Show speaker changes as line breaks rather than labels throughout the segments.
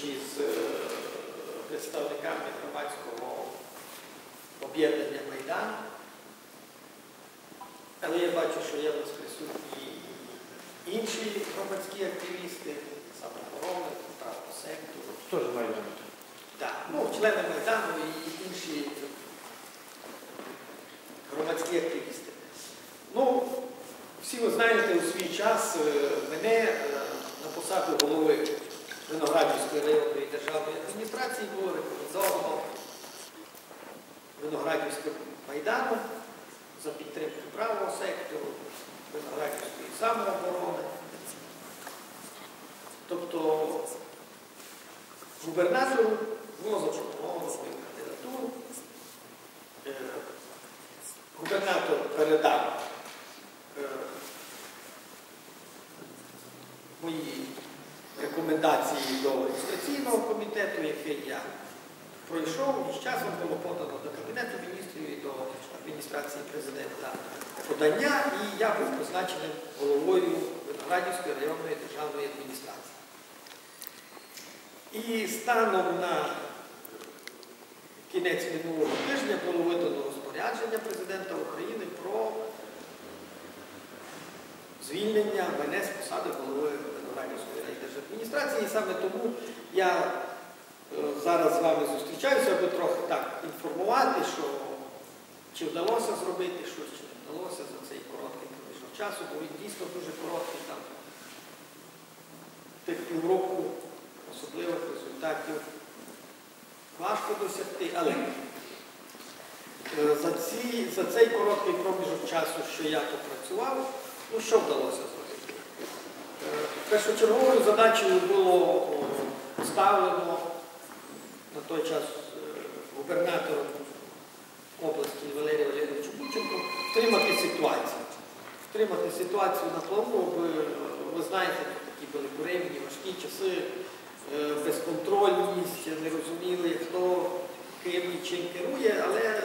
зустрічі з е, представниками громадського об'єднання Майдан. Але я бачу, що є в нас присутні і інші громадські активісти, самооборони, правого сектору.
Теж майдан.
Так, ну, члени Майдану і інші громадські активісти. Ну, всі ви знаєте, у свій час е, мене е, на посаду голови Виноградівської районної державної адміністрації було рекомендовано Виноградівського Майдану за підтримки правого сектору, Виноградівської самооборони. Тобто губернатору було свою кандидатуру. Е, Губернатор передав е, мої рекомендації до реєстраційного комітету, який я пройшов, і з часом було подано до Кабінету міністрів і до адміністрації президента подання, і я був призначений головою Виноградівської районної державної адміністрації. І станом на кінець минулого тижня було видано розпорядження президента України про звільнення мене з посади голови Виноградівської райдержадміністрації. І саме тому я зараз з вами зустрічаюся, аби трохи так інформувати, що чи вдалося зробити щось, чи не вдалося за цей короткий проміжок часу, бо він дійсно дуже короткий там тих півроку особливих результатів важко досягти, але е, за, ці, за цей короткий проміжок часу, що я попрацював, ну що вдалося зробити? Е, Першочерговою задачею було о, поставлено на той час е, губернатором області Валерія Валерійовича Кученко втримати ситуацію. Втримати ситуацію на плаву, е, ви знаєте, такі були буремні, важкі часи, е, безконтрольність, не розуміли, хто ким і чим керує, але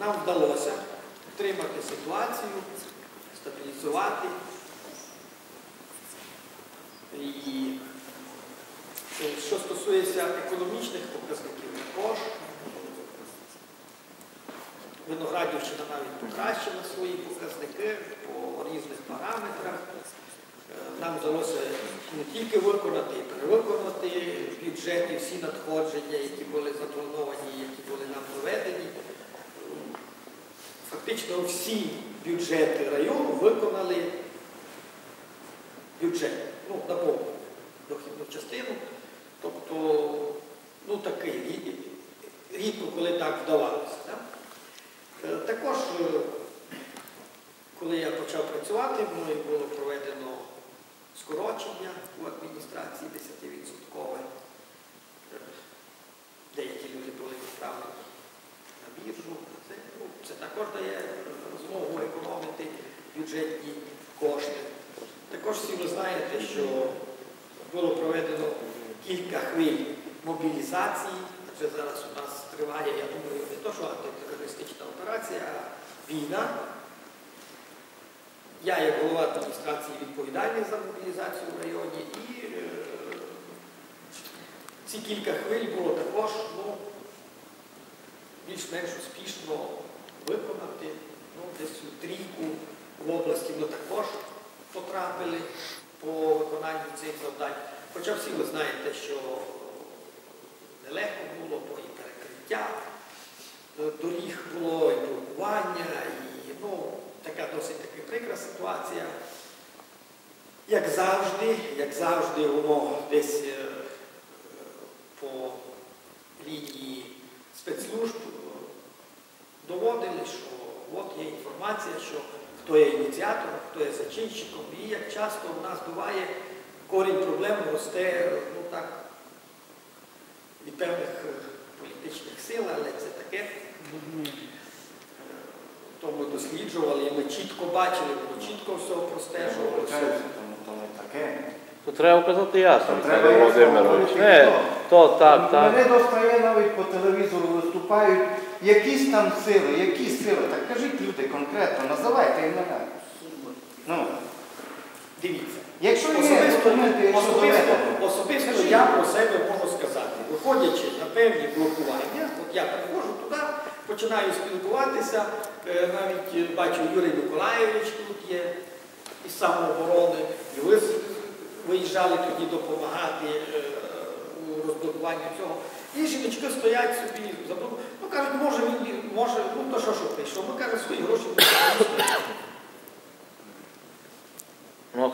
нам вдалося втримати ситуацію, стабілізувати. Що стосується економічних показників, також Виноградівщина навіть покращила свої показники по різних параметрах. Е, Нам вдалося не тільки виконати, і перевиконати в бюджеті всі надходження, які були заплановані, які були нам доведені. Фактично всі бюджети району виконали бюджет, ну, наповнили дохідну частину. Тобто, ну такий рідко, коли так вдавалося. Да? Е, Також, е, коли я почав працювати, мною було проведено скорочення у адміністрації 10%. Е, Деякі люди були відправлені на біржу. Це, ну, це також дає змогу економити бюджетні кошти. Також всі ви знаєте, що було проведено кілька хвиль мобілізації. Адже зараз у нас триває, я думаю, не то, що антитерористична операція, а війна. Я, як голова адміністрації, відповідальний за мобілізацію в районі. І е, ці кілька хвиль було також ну, більш-менш успішно виконати. Ну, десь у трійку в області ми також потрапили по виконанню цих завдань. Хоча всі ви знаєте, що нелегко було, бо і перекриття е, доріг було, і блокування, і ну, така досить таки прикра ситуація. Як завжди, як завжди, воно десь е, по лінії спецслужб е, доводили, що от є інформація, що хто є ініціатором, хто є зачинщиком. І як часто в нас буває, корінь проблем росте ну так, від певних е, політичних сил, але це таке. То ми досліджували, і ми чітко бачили, ми чітко все простежували. все.
То не таке.
То треба казати ясно, Михайло Володимирович. Не, то так, так.
Мене достає навіть по телевізору виступають якісь там сили, які сили. Так кажіть люди конкретно, називайте імена. Ну,
Дивіться.
Якщо
Особисто,
якщо
особисто, особисто я про себе можу сказати, виходячи на певні блокування, от я приходжу туди, починаю спілкуватися, е, навіть е, бачу Юрій Миколаєвич тут є із самооборони, і ви виїжджали тоді допомагати е, у розблокуванні цього. І жіночки стоять собі, забув. Ну кажуть, може він може, ну то що, що прийшов, ну каже, свої гроші
а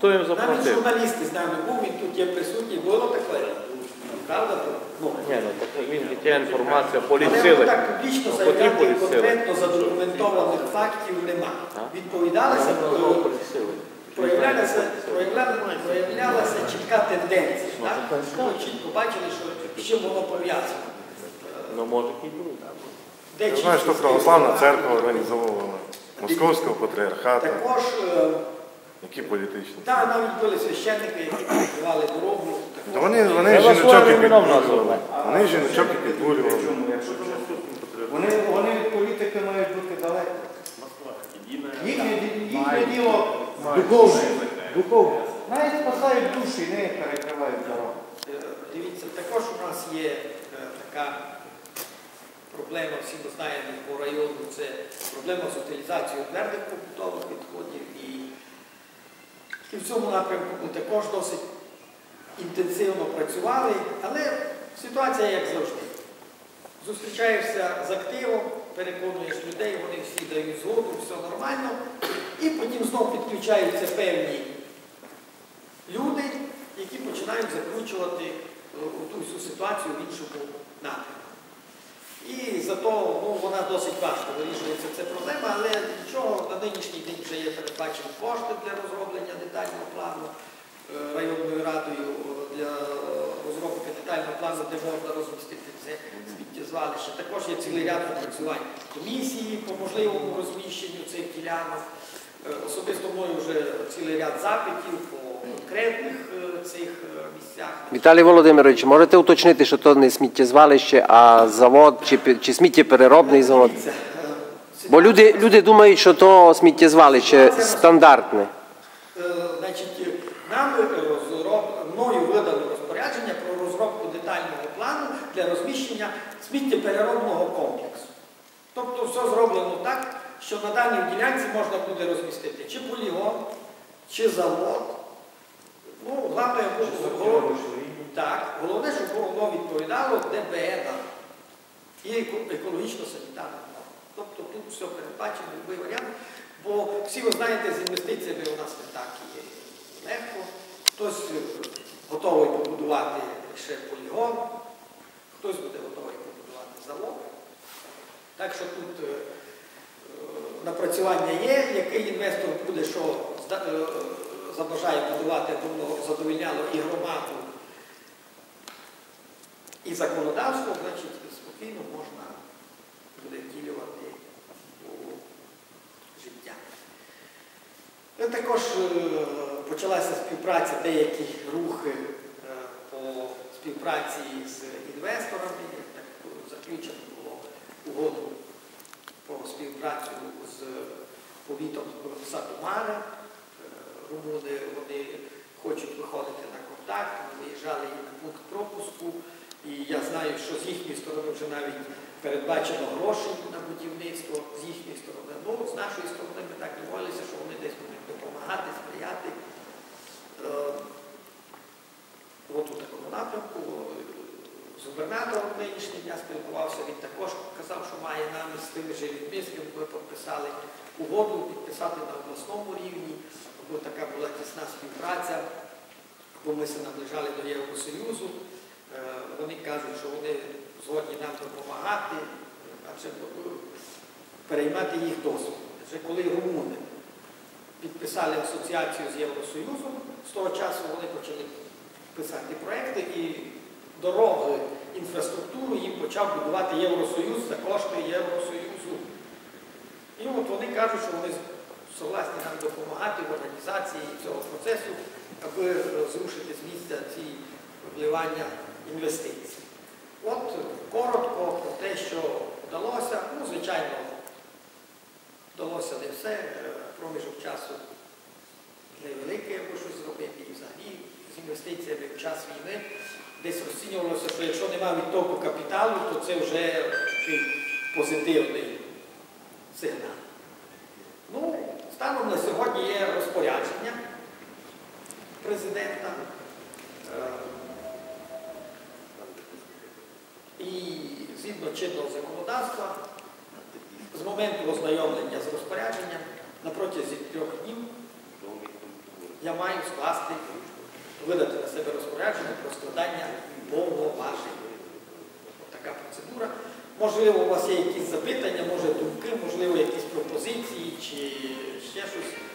хто їм
Навіть журналісти з нами був, він тут є присутній, було таке. Правда? Ну,
Ні, ну так він дитя інформація
Але
поліцили.
так публічно
Ну,
заявляти конкретно задокументованих фактів нема.
Ну,
е, проявлялася, проявлялася, чітка тенденція.
Ну,
Так? Ми чітко бачили, що з чим воно пов'язано.
Ну може і буде.
Де
Я що православна церква організовувала Московського патріархату,
Також, е,
які політичні.
так, навіть були священники, які перекривали дорогу.
Та Вони, вони
Треба
жіночок і
своїм
підбурювали.
назвати.
Вони жіночок і підбурювали.
Чому, якщо чесно? Вони, вони від політики мають бути далеко. Їхнє, ді- їхнє діло духовне. Духовне. Навіть спасають душі, не перекривають дорогу.
Е, Дивіться, також у нас є е, така проблема, всі ми знаємо по району, це проблема з утилізацією твердих побутових відходів. І, і в цьому напрямку ми також досить інтенсивно працювали, але ситуація як завжди. Зустрічаєшся з активом, переконуєш людей, вони всі дають згоду, все нормально, і потім знов підключаються певні люди, які починають закручувати е, ту всю ситуацію в іншому напрямку. І зато ну, вона досить важко вирішується ця проблема, але нічого на нинішній день вже є передбачені кошти для розроблення детального плану е, районною радою е, для розробки детального плану, де можна розмістити це сміттєзвалище. Також є цілий ряд напрацювань комісії по можливому розміщенню цих ділянок. Е, Особисто мною вже цілий ряд запитів конкретних е, цих е, місцях.
Віталій Володимирович, можете уточнити, що то не сміттєзвалище, а завод чи, чи сміттєпереробний завод?
Е,
Бо люди, люди думають, що то сміттєзвалище стандартне.
Значить, нам розроб... мною видано розпорядження про розробку детального плану для розміщення сміттєпереробного комплексу. Тобто все зроблено так, що на даній ділянці можна буде розмістити чи полігон, чи завод. Ну, головне, так, головне, щоб воно відповідало ДБЕ і екологічно-санітарна. Тобто тут все передбачено, будь-який варіант. Бо всі ви знаєте, з інвестиціями у нас не так є легко. Хтось е, готовий побудувати ще полігон, хтось буде готовий побудувати завод. Так що тут е, е, напрацювання є, який інвестор буде, що забажає будувати, воно задовільняло і громаду, і законодавство, значить спокійно можна буде втілювати у життя. Ну, Також е, почалася співпраця, деякі рухи е, по співпраці з інвесторами. Так, заключено було угоду про співпрацю з повітом Сатумара. Е, вони хочуть виходити на контакт, виїжджали і на пункт пропуску. І я знаю, що з їхньої сторони вже навіть передбачено гроші на будівництво з їхньої сторони. Ну, з нашої сторони ми так домовилися, що вони десь будуть допомагати, сприяти. Е, От у такому напрямку. З губернатором нинішнім я спілкувався, він також казав, що має намір з тими же людьми, з ким ми підписали угоду, підписати на обласному рівні, бо така була тісна співпраця, бо ми се наближали до Євросоюзу. Е, Вони кажуть, що вони згодні нам допомагати, адже переймати їх досвід. Вже коли румуни підписали асоціацію з Євросоюзом, з того часу вони почали писати проекти і дороги, інфраструктуру їм почав будувати Євросоюз за кошти Євросоюзу. І от вони кажуть, що вони согласні нам допомагати в організації цього процесу, аби е, зрушити з місця ці вливання інвестицій. От коротко про те, що вдалося, ну, звичайно, вдалося не все, е, проміжок часу невеликий, аби щось зробити, і взагалі з інвестиціями в час війни десь оцінювалося, що якщо немає відтоку капіталу, то це вже позитивний сигнал. На сьогодні є розпорядження президента. Е, І згідно чинного законодавства, з моменту ознайомлення з розпорядженням на протязі трьох днів я маю скласти, видати на себе розпорядження про складання повноважень. Така процедура. Можливо, у вас є якісь запитання, може думки, можливо, якісь пропозиції чи ще щось.